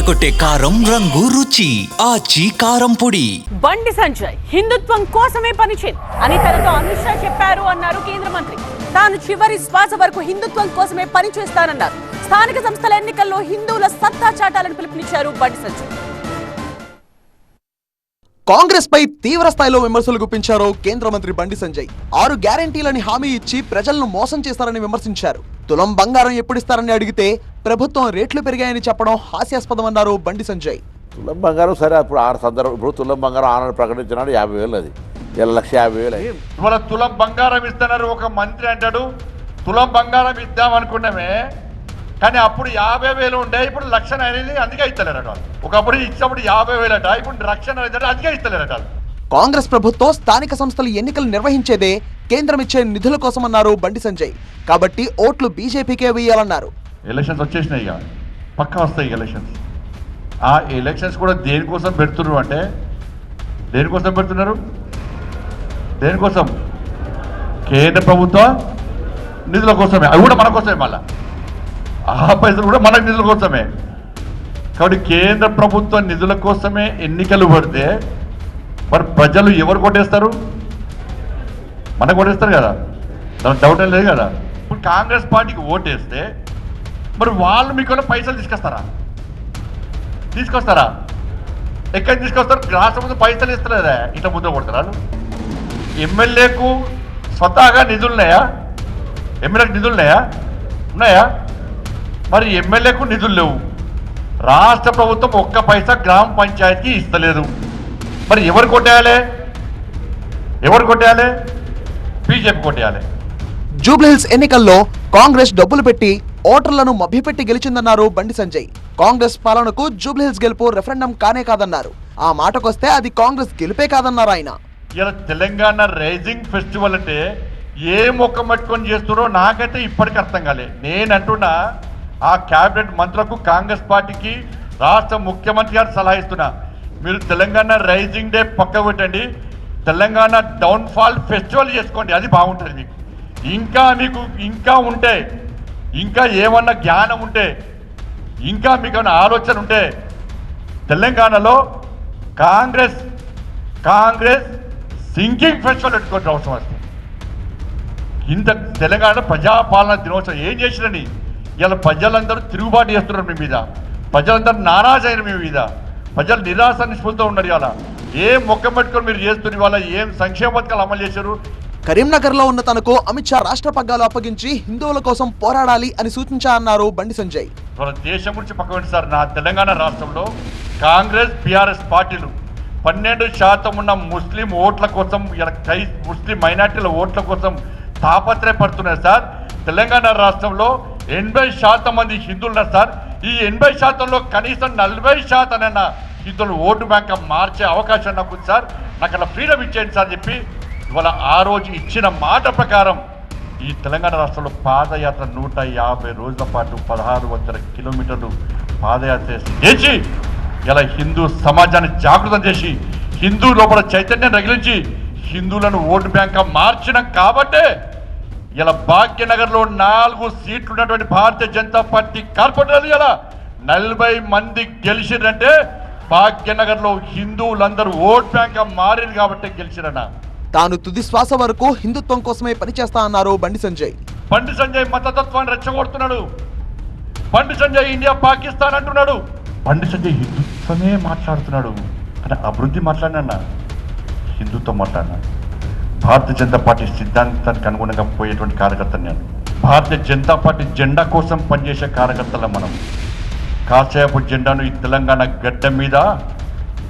అదరగొట్టే కారం రంగు రుచి ఆచి కారం పొడి. బండి సంజయ్ హిందుత్వం కోసమే పనిచేది అని తనతో అమిత్ షా చెప్పారు అన్నారు కేంద్ర మంత్రి. తాను చివరి శ్వాస వరకు హిందుత్వం కోసమే పనిచేస్తానన్నారు. స్థానిక సంస్థల ఎన్నికల్లో హిందువుల సత్తా చాటాలని పిలుపునిచ్చారు బండి సంజయ్. కాంగ్రెస్ పై తీవ్ర స్థాయిలో విమర్శలు గుప్పించారు కేంద్ర మంత్రి బండి సంజయ్. ఆరు గ్యారంటీలని హామీ ఇచ్చి ప్రజలను మోసం చేస్తారని విమర్శించారు. తులం బంగారం ఎప్పుడిస్తారని అడిగితే ప్రభుత్వం రేట్లు పెరిగాయని చెప్పడం హాస్యాస్పదమన్నారు బండి సంజయ్ తులం బంగారం సరే అప్పుడు ఆరు సందర్భం ఇప్పుడు తులం బంగారం ఆనాడు ప్రకటించినాడు యాభై వేలు అది ఇలా లక్ష యాభై వేలు ఇవాళ తులం బంగారం ఇస్తున్నారు ఒక మంత్రి అంటాడు తులం బంగారం ఇద్దాం అనుకున్నామే కానీ అప్పుడు యాభై వేలు ఉండే ఇప్పుడు లక్ష అనేది అందుకే ఇస్తలేరట. ఒకప్పుడు ఇచ్చినప్పుడు యాభై వేలట ఇప్పుడు రక్షణ అనేది అందుకే ఇస్తలేరట వాళ్ళు. కాంగ్రెస్ ప్రభుత్వం స్థానిక సంస్థల ఎన్నికలు నిర్వహించేదే కేంద్రం ఇచ్చే నిధుల కోసమన్నారు బండి సంజయ్. కాబట్టి ఓట్లు బీజేపీకే వేయాలన్నారు. ఎలక్షన్స్ వచ్చేసినాయి ఇక. పక్కా వస్తాయి ఎలక్షన్స్ ఆ ఎలక్షన్స్ కూడా దేనికోసం పెడుతున్నారు అంటే దేనికోసం పెడుతున్నారు? దేనికోసం? కేంద్ర ప్రభుత్వ నిధుల కోసమే. అవి కూడా మన కోసమే మళ్ళా. ఆ పైసలు కూడా మన నిధుల కోసమే. కాబట్టి కేంద్ర ప్రభుత్వ నిధుల కోసమే ఎన్నికలు పడితే మరి ప్రజలు ఎవరు కొట్టేస్తారు? మనకు కొట్టేస్తారు కదా? దానికి డౌట్ ఏం లేదు కదా? ఇప్పుడు కాంగ్రెస్ పార్టీకి ఓటేస్తే మరి వాళ్ళు మీకు పైసలు తీసుకొస్తారా? తీసుకొస్తారా? ఎక్కడ తీసుకొస్తారు? రాష్ట్ర ముందు పైసలు ఇస్తలేదా? ఇట్లా ముద్ర కొడతారు ఎమ్మెల్యేకు స్వతహాగా నిధులున్నాయా ఎమ్మెల్యేకు నిధులున్నాయా ఉన్నాయా? మరి ఎమ్మెల్యేకు నిధులు లేవు. రాష్ట్ర ప్రభుత్వం ఒక్క పైసా గ్రామ పంచాయతీకి ఇస్తలేదు. మరి ఎవరు కొట్టేయాలి? ఎవరు కొట్టేయాలి? బీజేపీ కొట్టేయాలి. జూబ్లీహిల్స్ ఎన్నికల్లో కాంగ్రెస్ డబ్బులు పెట్టి ఓటర్లను మభ్యపెట్టి గెలిచిందన్నారు బండి సంజయ్. కాంగ్రెస్ పాలనకు జూబ్లీహిల్స్ గెలుపు రెఫరెండం కానే కాదన్నారు. ఆ మాటకొస్తే అది కాంగ్రెస్ గెలుపే కాదన్నారు ఆయన. ఇలా తెలంగాణ రైజింగ్ ఫెస్టివల్ అంటే ఏ మొక్క పట్టుకొని చేస్తున్నారో నాకైతే ఇప్పటికీ అర్థం కాలే. నేను అంటున్నా ఆ క్యాబినెట్ మంత్రులకు కాంగ్రెస్ పార్టీకి రాష్ట్ర ముఖ్యమంత్రి గారు సలహా ఇస్తున్నా. మీరు తెలంగాణ రైజింగ్ డే పక్క పెట్టండి. తెలంగాణ డౌన్ఫాల్ ఫెస్టివల్ చేసుకోండి. అది బాగుంటుంది మీకు. ఇంకా మీకు ఇంకా ఉంటే ఇంకా ఏమన్నా జ్ఞానం ఉంటే ఇంకా మీకు ఏమైనా ఆలోచన ఉంటే తెలంగాణలో కాంగ్రెస్ కాంగ్రెస్ సింకింగ్ ఫెస్టివల్ పెట్టుకోవడం అవసరం వస్తుంది ఇంత తెలంగాణ ప్రజాపాలన దినోత్సవం ఏం చేసిరని? ఇలా ప్రజలందరూ తిరుగుబాటు చేస్తున్నారు మీ మీద. ప్రజలందరూ నారాజు అయిన మీ మీద. ప్రజలు నిరాశ నిస్పృహతో ఉన్నారు ఇవాళ. ఏం మొక్క పెట్టుకొని మీరు చేస్తున్నారు? ఇవాళ ఏం సంక్షేమ పథకాలు అమలు చేశారు? కరీంనగర్లో ఉన్న తనకు అమిత్ షా రాష్ట్ర పగ్గాలు అప్పగించి హిందువుల కోసం పోరాడాలి అని సూచించారన్నారు బండి సంజయ్. మన దేశం గురించి పక్కన సార్. నా తెలంగాణ రాష్ట్రంలో కాంగ్రెస్ బీఆర్ఎస్ పార్టీలు పన్నెండు శాతం ఉన్న ముస్లిం ఓట్ల కోసం క్రై ముస్లిం మైనార్టీల ఓట్ల కోసం తాపత్రయపడుతున్నారు సార్. తెలంగాణ రాష్ట్రంలో ఎనభై శాతం మంది హిందువులు సార్. ఈ ఎనభై శాతంలో కనీసం నలభై శాతం అయినా ఓటు బ్యాంక్ మార్చే అవకాశం నాకు సార్. నాకు అలా ఫ్రీడమ్ ఇచ్చేయండి సార్ చెప్పి ఇవాళ ఆ రోజు ఇచ్చిన మాట ప్రకారం ఈ తెలంగాణ రాష్ట్రంలో పాదయాత్ర నూట యాభై రోజుల పాటు పదహారు వందల కిలోమీటర్లు పాదయాత్ర చేసి ఇలా హిందూ సమాజాన్ని జాగృతం చేసి హిందూ లోపల చైతన్యం రగిలించి హిందువులను ఓటు బ్యాంక్ మార్చినాం కాబట్టే ఇలా భాగ్యనగర్లో నాలుగు సీట్లు ఉన్నటువంటి భారతీయ జనతా పార్టీ కార్పొరేటర్లు ఇలా నలభై మంది గెలిచిరంటే భాగ్యనగర్లో హిందువులందరూ ఓట్ బ్యాంక్ మారింది కాబట్టి గెలిచిరన్నా. తాను తుది శ్వాస వరకు హిందుత్వం కోసమే పనిచేస్తా అన్నారు బండి సంజయ్. బండి సంజయ్ మతతత్వాన్ని రెచ్చగొడుతున్నాడు. బండి సంజయ్ ఇండియా పాకిస్తాన్ అంటున్నాడు. బండి సంజయ్ హిందుత్వమే మాట్లాడుతున్నాడు. కానీ అభివృద్ధి మాట్లాడినా హిందుత్వం మాట్లాడినా. భారతీయ జనతా పార్టీ సిద్ధాంతానికి అనుగుణంగా పోయేటువంటి కార్యకర్తను నేను. భారతీయ జనతా పార్టీ జెండా కోసం పనిచేసే కార్యకర్తల మనం. కాసేపు జెండాను ఈ తెలంగాణ గడ్డ మీద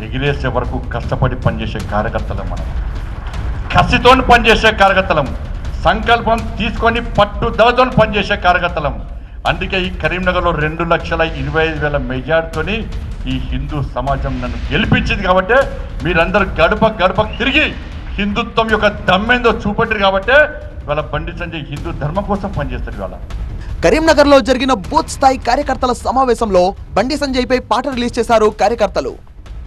ఎగిరేసే వరకు కష్టపడి పనిచేసే కార్యకర్తలం మనం. కసితో పనిచేసే కార్యకర్తలం. సంకల్పం తీసుకొని పట్టుదలతో పనిచేసే కార్యకర్తలం. అందుకే ఈ కరీంనగర్లో రెండు లక్షల ఇరవై ఐదు వేల మెజార్టీతోని ఈ హిందూ సమాజం నన్ను గెలిపించింది కాబట్టి మీరందరూ గడప గడప తిరిగి హిందుత్వం యొక్క దమ్మేందో చూపెట్టారు కాబట్టి ఇవాళ బండి సంజయ్ హిందూ ధర్మం కోసం పనిచేస్తారు ఇవాళ. కరీంనగర్లో జరిగిన బూత్ స్థాయి కార్యకర్తల సమావేశంలో బండి సంజయ్ పై పాట రిలీజ్ చేశారు కార్యకర్తలు.